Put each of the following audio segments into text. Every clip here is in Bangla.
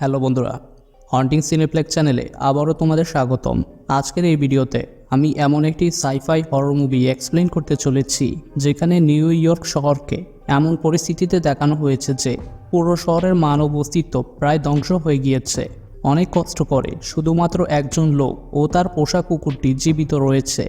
হ্যালো বন্ধুরা হন্টিং সিনেপ্লেক্স চ্যানেলে আবারও তোমাদের স্বাগতম। আজকের এই ভিডিওতে আমি এমন একটি সাইফাই হরর মুভি এক্সপ্লেন করতে চলেছি, যেখানে নিউ ইয়র্ক শহরকে এমন পরিস্থিতিতে দেখানো হয়েছে যে পুরো শহরের মানব অস্তিত্ব প্রায় ধ্বংস হয়ে গিয়েছে। অনেক কষ্ট করে শুধুমাত্র একজন লোক ও তার পোষা কুকুরটি জীবিত রয়েছে।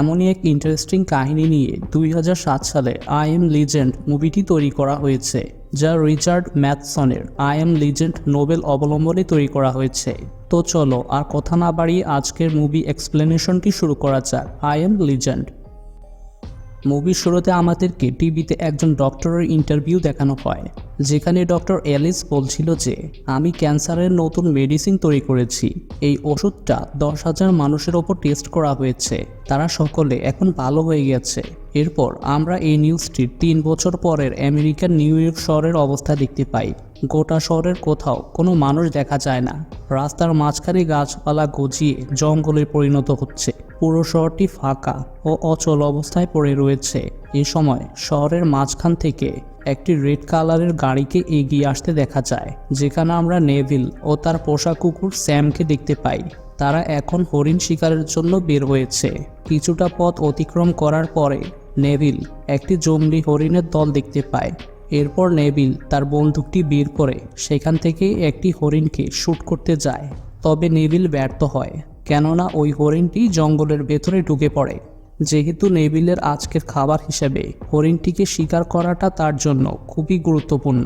এমনই এক ইন্টারেস্টিং কাহিনী নিয়ে দুই হাজার সাত সালে আই এম লিজেন্ড মুভিটি তৈরি করা হয়েছে। যা রিচার্ড ম্যাথসনের আই এম লিজেন্ড নোবেল অবলম্বনে তৈরি করা হয়েছে। তো চলো, আর কথা না বাড়িয়ে আজকের মুভি এক্সপ্লেনেশনটি শুরু করা যাক। আই এম লিজেন্ড মুভির শুরুতে আমাদেরকে টিভিতে একজন ডক্টরের ইন্টারভিউ দেখানো হয়। যেখানে ডক্টর অ্যালিস বলছিল যে, আমি ক্যান্সারের নতুন মেডিসিন তৈরি করেছি। এই ওষুধটা দশ হাজার মানুষের ওপর টেস্ট করা হয়েছে। তারা সকলে এখন ভালো হয়ে গেছে। এরপর আমরা এই নিউজটির তিন বছর পরের আমেরিকার নিউ ইয়র্ক শহরের অবস্থা দেখতে পাই। গোটা শহরের কোথাও কোনো মানুষ দেখা যায় না। রাস্তার মাঝখানে গাছপালা গজিয়ে জঙ্গলে পরিণত হচ্ছে। পুরো শহরটি ফাঁকা ও অচল অবস্থায় পড়ে রয়েছে। এ সময় শহরের মাঝখান থেকে একটি রেড কালারের গাড়িকে এগিয়ে আসতে দেখা যায়, যেখানে আমরা নেভিল ও তার পোষা কুকুর স্যামকে দেখতে পাই। তারা এখন হরিণ শিকারের জন্য বের হয়েছে। কিছুটা পথ অতিক্রম করার পরে নেভিল একটি জঙ্গলি হরিণের দল দেখতে পায়। এরপর নেভিল তার বন্দুকটি বের করে সেখান থেকে একটি হরিণকে শ্যুট করতে যায়। তবে নেভিল ব্যর্থ হয়, কেননা ওই হরিণটি জঙ্গলের ভেতরে ঢুকে পড়ে। যেহেতু নেভিলের আজকের খাবার হিসেবে হরিণটিকে শিকার করাটা তার জন্য খুবই গুরুত্বপূর্ণ।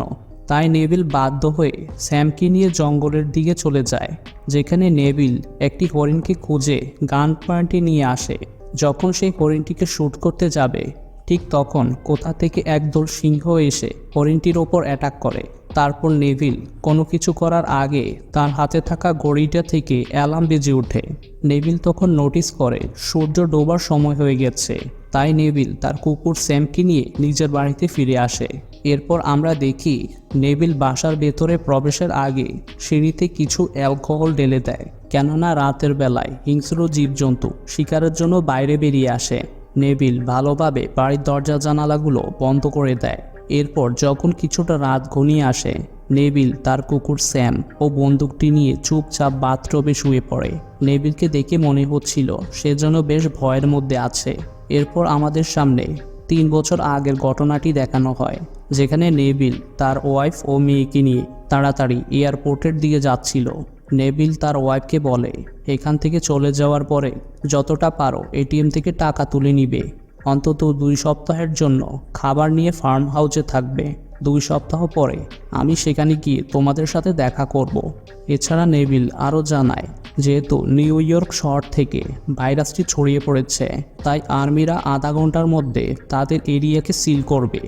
তাই নেভিল বাধ্য হয়ে স্যামকে নিয়ে জঙ্গলের দিকে চলে যায়, যেখানে নেভিল একটি হরিণকে খুঁজে গান পয়েন্টে নিয়ে আসে। যখন সেই হরিণটিকে শ্যুট করতে যাবে, ঠিক তখন কোথা থেকে একদল সিংহ এসে হরিণটির ওপর অ্যাটাক করে। তারপর নেভিল, কোনো কিছু করার আগে তার হাতে থাকা ঘড়িটা থেকে অ্যালার্ম বেজে ওঠে। নেভিল তখন নোটিস করে, সূর্য ডোবার সময় হয়ে গেছে। তাই নেভিল তার কুকুর স্যামকে নিয়ে নিজের বাড়িতে ফিরে আসে। এরপর আমরা দেখি, নেভিল বাসার ভেতরে প্রবেশের আগে সিঁড়িতে কিছু অ্যালকোহল ঢেলে দেয়। কেননা রাতের বেলায় হিংস্র জীবজন্তু শিকারের জন্য বাইরে বেরিয়ে আসে। নেভিল ভালোভাবে বাড়ির দরজা জানালাগুলো বন্ধ করে দেয়। এরপর যখন কিছুটা রাত ঘনিয়ে আসে নেভিল তার কুকুর স্যাম ও বন্দুকটি নিয়ে চুপচাপ বাথটবে শুয়ে পড়ে। নেভিলকে দেখে মনে হচ্ছিল সে যেন বেশ ভয়ের মধ্যে আছে। এরপর আমাদের সামনে তিন বছর আগের ঘটনাটি দেখানো হয়, যেখানে নেভিল তার ওয়াইফ ও মেয়েকে নিয়ে তাড়াতাড়ি এয়ারপোর্টের দিকে যাচ্ছিল। নেভিল তার ওয়াইফকে বলে, এখান থেকে চলে যাওয়ার পরে যতটা পারো এটিএম থেকে টাকা তুলে নিবে। অন্তত দুই সপ্তাহের জন্য খাবার নিয়ে ফার্ম হাউসে থাকবে। দুই সপ্তাহ পরে আমি সেখানে গিয়ে তোমাদের সাথে দেখা করব। এছাড়া নেভিল আরও জানায়, যেহেতু নিউ ইয়র্ক শহর থেকে ভাইরাসটি ছড়িয়ে পড়েছে, তাই আর্মিরা আধা ঘণ্টার মধ্যে তাদের এরিয়াকে সিল করবে।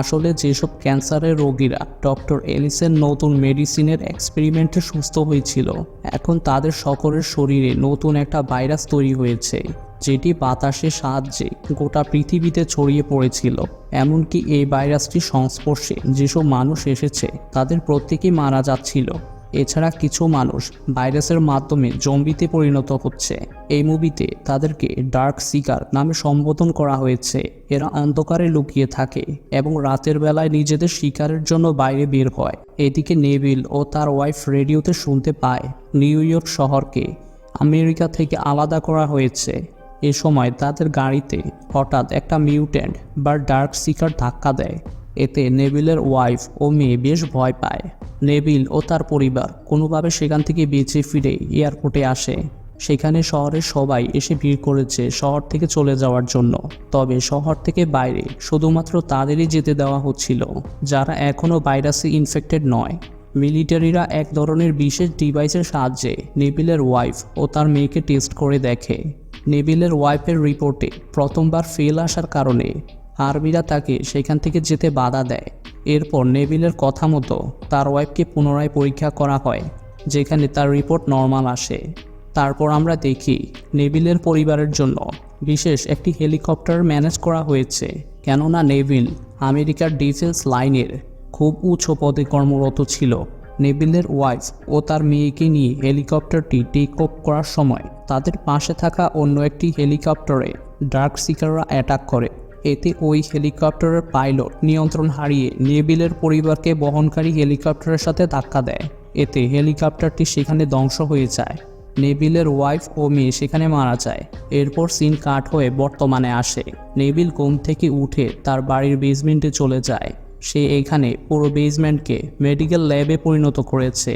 আসলে যেসব ক্যান্সারের রোগীরা ডক্টর এলিসের নতুন মেডিসিনের এক্সপেরিমেন্টে সুস্থ হয়েছিল, এখন তাদের সকলের শরীরে নতুন একটা ভাইরাস তৈরি হয়েছে। যেটি বাতাসের সাহায্যে গোটা পৃথিবীতে ছড়িয়ে পড়েছিল। এমনকি এই ভাইরাসটির সংস্পর্শে যেসব মানুষ এসেছে, তাদের প্রত্যেকেই মারা যাচ্ছিল। এছাড়া কিছু মানুষ ভাইরাসের মাধ্যমে জম্বিতে পরিণত হচ্ছে। এই মুভিতে তাদেরকে ডার্ক সিকার নামে সম্বোধন করা হয়েছে। এরা অন্ধকারে লুকিয়ে থাকে এবং রাতের বেলায় নিজেদের শিকারের জন্য বাইরে বের হয়। এদিকে নেভিল ও তার ওয়াইফ রেডিওতে শুনতে পায়, নিউ ইয়র্ক শহরকে আমেরিকা থেকে আলাদা করা হয়েছে। এ সময় তাদের গাড়িতে হঠাৎ একটা মিউট্যান্ট বা ডার্ক সিকার ধাক্কা দেয়। এতে নেভিলের ওয়াইফ ও মেয়ে বেশ ভয় পায়। নেভিল ও তার পরিবার কোনোভাবে সেখান থেকে বেঁচে ফিরে এয়ারপোর্টে আসে। সেখানে শহরের সবাই এসে ভিড় করেছে শহর থেকে চলে যাওয়ার জন্য। তবে শহর থেকে বাইরে শুধুমাত্র তাদেরই যেতে দেওয়া হচ্ছিল, যারা এখনও ভাইরাসে ইনফেক্টেড নয়। মিলিটারিরা এক ধরনের বিশেষ ডিভাইসের সাহায্যে নেভিলের ওয়াইফ ও তার মেয়েকে টেস্ট করে দেখে। নেভিলের ওয়াইফের রিপোর্টে প্রথমবার ফেল আসার কারণে আর্মিরা তাকে সেখান থেকে যেতে বাধা দেয়। এরপর নেভিলের কথা মতো তার ওয়াইফকে পুনরায় পরীক্ষা করা হয়, যেখানে তার রিপোর্ট নর্মাল আসে। তারপর আমরা দেখি নেভিলের পরিবারের জন্য বিশেষ একটি হেলিকপ্টার ম্যানেজ করা হয়েছে, কেননা নেভিল আমেরিকার ডিফেন্স লাইনের খুব উচ্চ পদে কর্মরত ছিল। নেভিলের ওয়াইফ ও তার মেয়েকে নিয়ে হেলিকপ্টারটি টেক অফ করার সময় তাদের পাশে থাকা অন্য একটি হেলিকপ্টারে ডার্ক সিকাররা অ্যাটাক করে। এতে ওই হেলিকপ্টারের পাইলট নিয়ন্ত্রণ হারিয়ে নেভিলের পরিবারকে বহনকারী হেলিকপ্টারের সাথে ধাক্কা দেয়। এতে হেলিকপ্টারটি সেখানে ধ্বংস হয়ে যায়। নেবিলের ওয়াইফ ও মেয়ে সেখানে মারা যায়। এরপর সিন কাট হয়ে বর্তমানে আসে। নেবিল ঘুম থেকে উঠে তার বাড়ির বেসমেন্টে চলে যায়। সে এখানে পুরো বেজমেন্টকে মেডিকেল ল্যাবে পরিণত করেছে।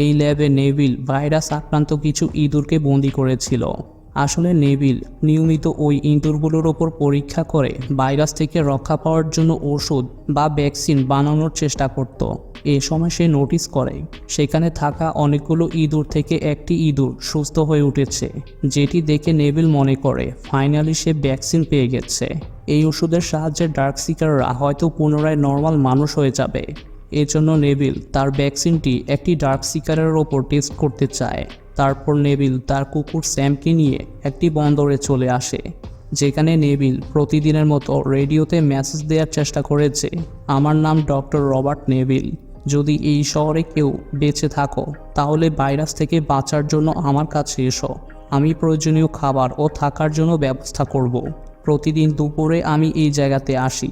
এই ল্যাবে নেভিল ভাইরাস আক্রান্ত কিছু ইঁদুরকে বন্দি করেছিল। আসলে নেভিল নিয়মিত ওই ইঁদুরগুলোর ওপর পরীক্ষা করে ভাইরাস থেকে রক্ষা পাওয়ার জন্য ওষুধ বা ভ্যাকসিন বানানোর চেষ্টা করত। এ সময় সে নোটিস করে, সেখানে থাকা অনেকগুলো ইঁদুর থেকে একটি ইঁদুর সুস্থ হয়ে উঠেছে, যেটি দেখে নেভিল মনে করে, ফাইনালি সে ভ্যাকসিন পেয়ে গেছে। এই ওষুধের সাহায্যে ডার্ক সিকাররা হয়তো পুনরায় নর্মাল মানুষ হয়ে যাবে। এজন্য নেভিল তার ভ্যাকসিনটি একটি ডার্ক সিকারের ওপর টেস্ট করতে চায়। তারপর নেভিল তার কুকুর স্যামকে নিয়ে একটি বন্দরে চলে আসে, যেখানে নেভিল প্রতিদিনের মতো রেডিওতে মেসেজ দেওয়ার চেষ্টা করেছে আমার নাম ডক্টর রবার্ট নেভিল যদি এই শহরে কেউ বেঁচে থাকো, তাহলে ভাইরাস থেকে বাঁচার জন্য আমার কাছে এসো। আমি প্রয়োজনীয় খাবার ও থাকার জন্য ব্যবস্থা করব। প্রতিদিন দুপুরে আমি এই জায়গাতে আসি।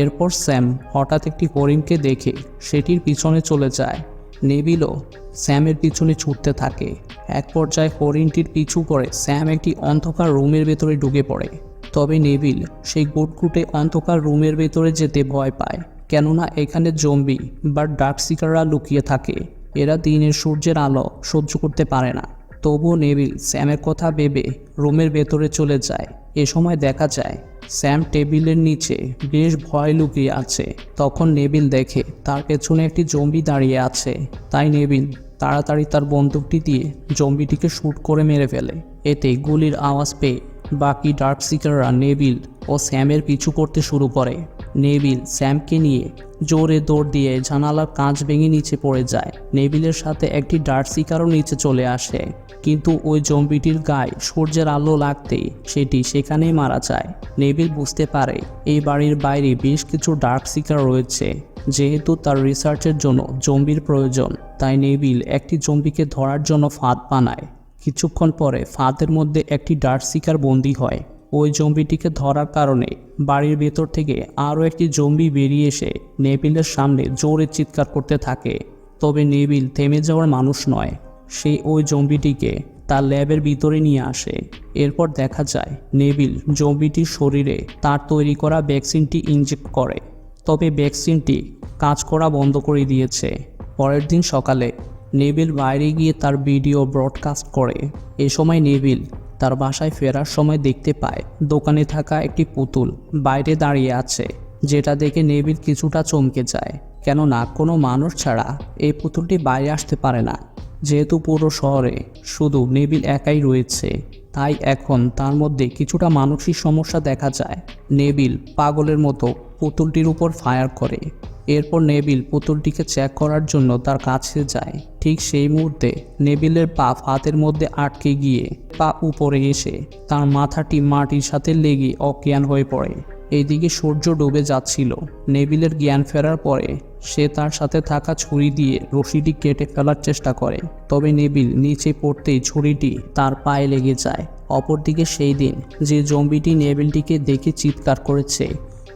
এরপর স্যাম হঠাৎ একটি হরিণকে দেখে সেটির পিছনে চলে যায়। নেবিলও স্যামের পিছনে ছুটতে থাকে। এক পর্যায়ে হরিণটির পিছু করে স্যাম একটি অন্ধকার রুমের ভেতরে ঢুকে পড়ে। তবে নেবিল সেই গুটগুটে অন্ধকার রুমের ভেতরে যেতে ভয় পায়, কেননা এখানে জম্বি বা ডার্ক সিকাররা লুকিয়ে থাকে। এরা দিনের সূর্যের আলো সহ্য করতে পারে না। তবুও নেভিল স্যামের কথা ভেবে রুমের ভেতরে চলে যায়। এ সময় দেখা যায় স্যাম টেবিলের নিচে বেশ ভয় লুকিয়ে আছে। তখন নেবিল দেখে, তার পেছনে একটি জম্বি দাঁড়িয়ে আছে। তাই নেবিল তাড়াতাড়ি তার বন্দুকটি দিয়ে জম্বিটিকে শ্যুট করে মেরে ফেলে। এতে গুলির আওয়াজ পেয়ে বাকি ডার্ক সিকাররা নেবিল ও স্যামের পিছু করতে শুরু করে। নেবিল স্যামকে নিয়ে জোরে দৌড় দিয়ে জানালার কাঁচ ভেঙে নিচে পড়ে যায়। নেবিলের সাথে একটি ডার্ট সিকারও নিচে চলে আসে। কিন্তু ওই জম্বিটির গায়ে সূর্যের আলো লাগতেই সেটি সেখানেই মারা যায়। নেবিল বুঝতে পারে এই বাড়ির বাইরে বেশ কিছু ডার্ক সিকার রয়েছে। যেহেতু তার রিসার্চের জন্য জম্বির প্রয়োজন, তাই নেবিল একটি জম্বিকে ধরার জন্য ফাঁদ বানায়। কিছুক্ষণ পরে ফাঁদের মধ্যে একটি ডার্ট সিকার বন্দি হয়। ওই জম্বিটিকে ধরার কারণে বাড়ির ভেতর থেকে আরও একটি জম্বি বেরিয়ে এসে নেবিলের সামনে জোরে চিৎকার করতে থাকে। তবে নেবিল থেমে যাওয়ার মানুষ নয়, সে ওই জম্বিটিকে তার ল্যাবের ভিতরে নিয়ে আসে। এরপর দেখা যায়, নেবিল জম্বিটির শরীরে তার তৈরি করা ভ্যাকসিনটি ইনজেক্ট করে। তবে ভ্যাকসিনটি কাজ করা বন্ধ করে দিয়েছে। পরের দিন সকালে নেবিল বাইরে গিয়ে তার ভিডিও ব্রডকাস্ট করে। এ সময় নেবিল তার বাসায় ফেরার সময় দেখতে পায়, দোকানে থাকা একটি পুতুল বাইরে দাঁড়িয়ে আছে, যেটা দেখে নেবিল কিছুটা চমকে যায়। কেননা কোনো মানুষ ছাড়া এই পুতুলটি বাইরে আসতে পারে না। যেহেতু পুরো শহরে শুধু নেবিল একাই রয়েছে তাই এখন তার মধ্যে কিছুটা মানসিক সমস্যা দেখা যায়। নেবিল পাগলের মতো পুতুলটির উপর ফায়ার করে। এরপর নেবিল পুতুলটিকে চেক করার জন্য তার কাছে যায়। ঠিক সেই মুহূর্তে নেবিলের পা হাতের মধ্যে আটকে গিয়ে পা উপরে এসে তার মাথাটি মাটির সাথে লেগে অজ্ঞান হয়ে পড়ে। এইদিকে সূর্য ডুবে যাচ্ছিল। নেবিলের জ্ঞান ফেরার পরে সে তার সাথে থাকা ছুরি দিয়ে রশিটি কেটে ফেলার চেষ্টা করে। তবে নেবিল নিচে পড়তেই ছুরিটি তার পায়ে লেগে যায়। অপরদিকে সেই দিন যে জম্বিটি নেবিলটিকে দেখে চিৎকার করেছে,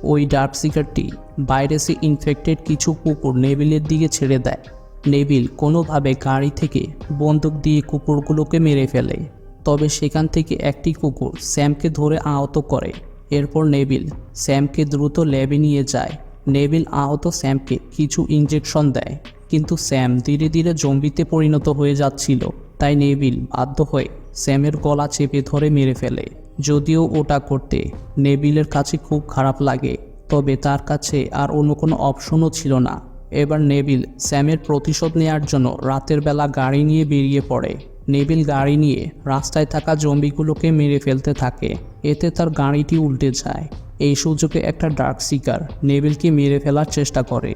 ওই ডার্ক সিকারটি ভাইরাসে ইনফেক্টেড কিছু কুকুর নেবিলের দিকে ছেড়ে দেয়। নেবিল কোনোভাবে গাড়ি থেকে বন্দুক দিয়ে কুকুরগুলোকে মেরে ফেলে। তবে সেখান থেকে একটি কুকুর স্যামকে ধরে আহত করে। এরপর নেবিল স্যামকে দ্রুত ল্যাবে নিয়ে যায়। নেবিল আহত স্যামকে কিছু ইঞ্জেকশন দেয়, কিন্তু স্যাম ধীরে ধীরে জম্বিতে পরিণত হয়ে যাচ্ছিল। তাই নেবিল বাধ্য হয়ে স্যামের গলা চেপে ধরে মেরে ফেলে। যদিও ওটা করতে নেবিলের কাছে খুব খারাপ লাগে, তবে তার কাছে আর অন্য কোনো অপশনও ছিল না। এবার নেবিল স্যামের প্রতিশোধ নেওয়ার জন্য রাতের বেলা গাড়ি নিয়ে বেরিয়ে পড়ে। নেবিল গাড়ি নিয়ে রাস্তায় থাকা জম্বিগুলোকে মেরে ফেলতে থাকে। এতে তার গাড়িটি উল্টে যায়। এই সুযোগে একটা ডার্ক সিকার নেবিলকে মেরে ফেলার চেষ্টা করে।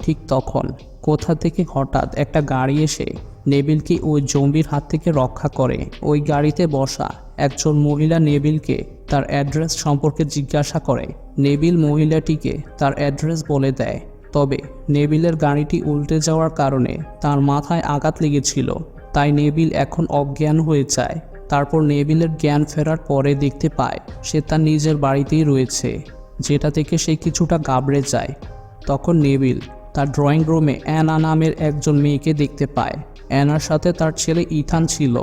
ঠিক তখন, কোথা থেকে হঠাৎ একটা গাড়ি এসে নেবিলকে ওই জম্বির হাত থেকে রক্ষা করে। ওই গাড়িতে বসা একজন মহিলা নেবিলকে তার অ্যাড্রেস সম্পর্কে জিজ্ঞাসা করে। নেবিল মহিলাটিকে তার অ্যাড্রেস বলে দেয়। তবে নেবিলের গাড়িটি উল্টে যাওয়ার কারণে তার মাথায় আঘাত লেগেছিল। তাই নেবিল এখন অজ্ঞান হয়ে যায়। তারপর নেবিলের জ্ঞান ফেরার পরে দেখতে পায় সে তার নিজের বাড়িতেই রয়েছে, যেটা থেকে সে কিছুটা গাবড়ে যায়। তখন নেবিল তার ড্রয়িং রুমে অ্যানা নামের একজন মেয়েকে দেখতে পায়। অ্যানার সাথে তার ছেলে ইথান ছিল।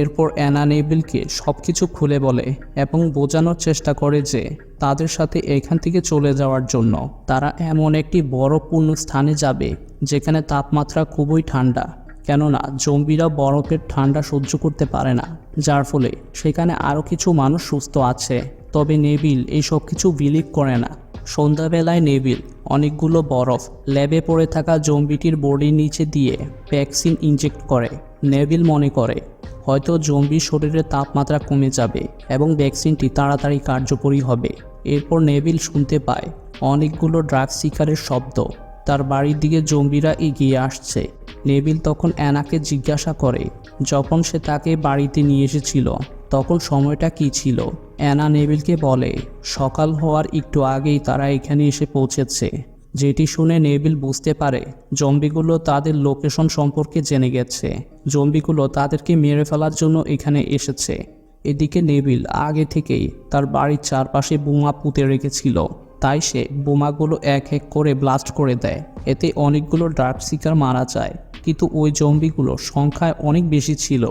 এরপর অ্যানা নেবিলকে সব কিছু খুলে বলে এবং বোঝানোর চেষ্টা করে যে তাদের সাথে এখান থেকে চলে যাওয়ার জন্য তারা এমন একটি বরফপূর্ণ স্থানে যাবে যেখানে তাপমাত্রা খুবই ঠান্ডা। কেননা জম্বিরা বরফের ঠান্ডা সহ্য করতে পারে না, যার ফলে সেখানে আরও কিছু মানুষ সুস্থ আছে। তবে নেবিল এই সব কিছু বিলিভ করে না। সন্ধ্যাবেলায় নেবিল অনেকগুলো বরফ ল্যাবে পড়ে থাকা জম্বিটির বডির নিচে দিয়ে ভ্যাকসিন ইনজেক্ট করে। নেবিল মনে করে, হয়তো জম্বির শরীরের তাপমাত্রা কমে যাবে এবং ভ্যাকসিনটি তাড়াতাড়ি কার্যকরী হবে। এরপর নেবিল শুনতে পায়, অনেকগুলো ড্রাগ শিকারের শব্দ। তার বাড়ির দিকে জম্বিরা এগিয়ে আসছে। নেবিল তখন অ্যানাকে জিজ্ঞাসা করে, যখন সে তাকে বাড়িতে নিয়ে এসেছিল, তখন সময়টা কি ছিল? অ্যানা নেবিলকে বলে, সকাল হওয়ার একটু আগেই তারা এখানে এসে পৌঁছেছে। যেটি শুনে নেবিল বুঝতে পারে জম্বিগুলো তাদের লোকেশন সম্পর্কে জেনে গেছে। জম্বিগুলো তাদেরকে মেরে ফেলার জন্য এখানে এসেছে। এদিকে নেবিল আগে থেকেই তার বাড়ির চারপাশে বোমা পুঁতে রেখেছিল। তাই সে বোমাগুলো এক এক করে ব্লাস্ট করে দেয়। এতে অনেকগুলো ডার্ক শিকার মারা যায়। কিন্তু ওই জম্বিগুলো সংখ্যায় অনেক বেশি ছিল,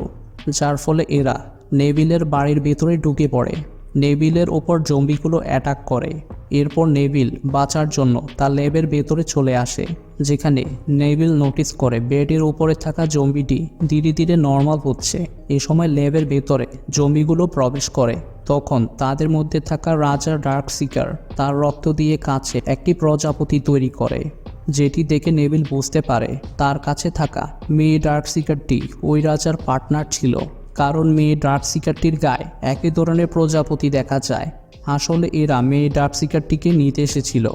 যার ফলে এরা নেভিলের বাড়ির ভেতরে ঢুকে পড়ে। নেভিলের ওপর জম্বিগুলো অ্যাটাক করে। এরপর নেভিল বাঁচার জন্য তার ল্যাবের ভেতরে চলে আসে, যেখানে নেভিল নোটিস করে বেডের উপরে থাকা জম্বিটি ধীরে ধীরে নর্মাল হচ্ছে। এ সময় ল্যাবের ভেতরে জম্বিগুলো প্রবেশ করে। তখন তাদের মধ্যে থাকা রাজা ডার্ক সিকার তার রক্ত দিয়ে কাছে একটি প্রজাপতি তৈরি করে, যেটি দেখে নেবিল বুঝতে পারে তার কাছে থাকা মেয়ে ডার্ক সিকারটি ওই রাজার পার্টনার ছিল। কারণ মেয়ে ডার্ক সিকারটির গায়ে একই ধরনের প্রজাপতি দেখা যায়। আসলে এরা মেয়ে ডার্ক সিকারটিকে নিতে এসেছিল।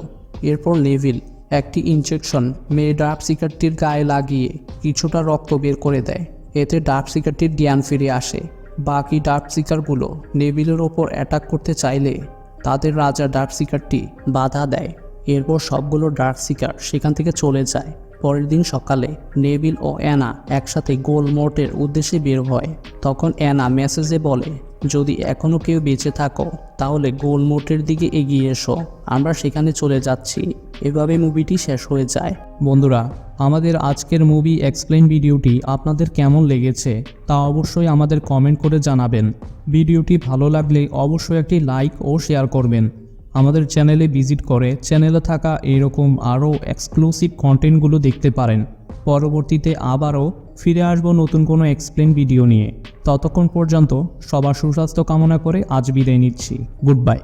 এরপর নেভিল একটি ইনজেকশন মেয়ে ডার্ক সিকারটির গায়ে লাগিয়ে কিছুটা রক্ত বের করে দেয়। এতে ডার্ক সিকারটির জ্ঞান ফিরে আসে। বাকি ডার্পসিকারগুলো নেভিলের ওপর অ্যাটাক করতে চাইলে তাদের রাজা ডার্পসিকারটি বাধা দেয়। এরপর সবগুলো ডার্পসিকার সেখান থেকে চলে যায়। পরের দিন সকালে নেভিল ও অ্যানা একসাথে গোল মোটের উদ্দেশ্যে বের হয়। তখন অ্যানা মেসেজে বলে যদি এখনও কেউ বেঁচে থাকো, তাহলে গোল মোটের দিকে এগিয়ে এসো। আমরা সেখানে চলে যাচ্ছি। এভাবে মুভিটি শেষ হয়ে যায়। বন্ধুরা, আমাদের আজকের মুভি এক্সপ্লেন ভিডিওটি আপনাদের কেমন লেগেছে তা অবশ্যই আমাদের কমেন্ট করে জানাবেন। ভিডিওটি ভালো লাগলে অবশ্যই একটি লাইক ও শেয়ার করবেন। আমাদের চ্যানেলে ভিজিট করে চ্যানেলে থাকা এরকম আরও এক্সক্লুসিভ কন্টেন্টগুলো দেখতে পারেন। পরবর্তীতে আবারও ফিরে আসব নতুন কোনো এক্সপ্লেন ভিডিও নিয়ে। ততক্ষণ পর্যন্ত সবার সুস্বাস্থ্য কামনা করে আজ বিদায় নিচ্ছি। Good bye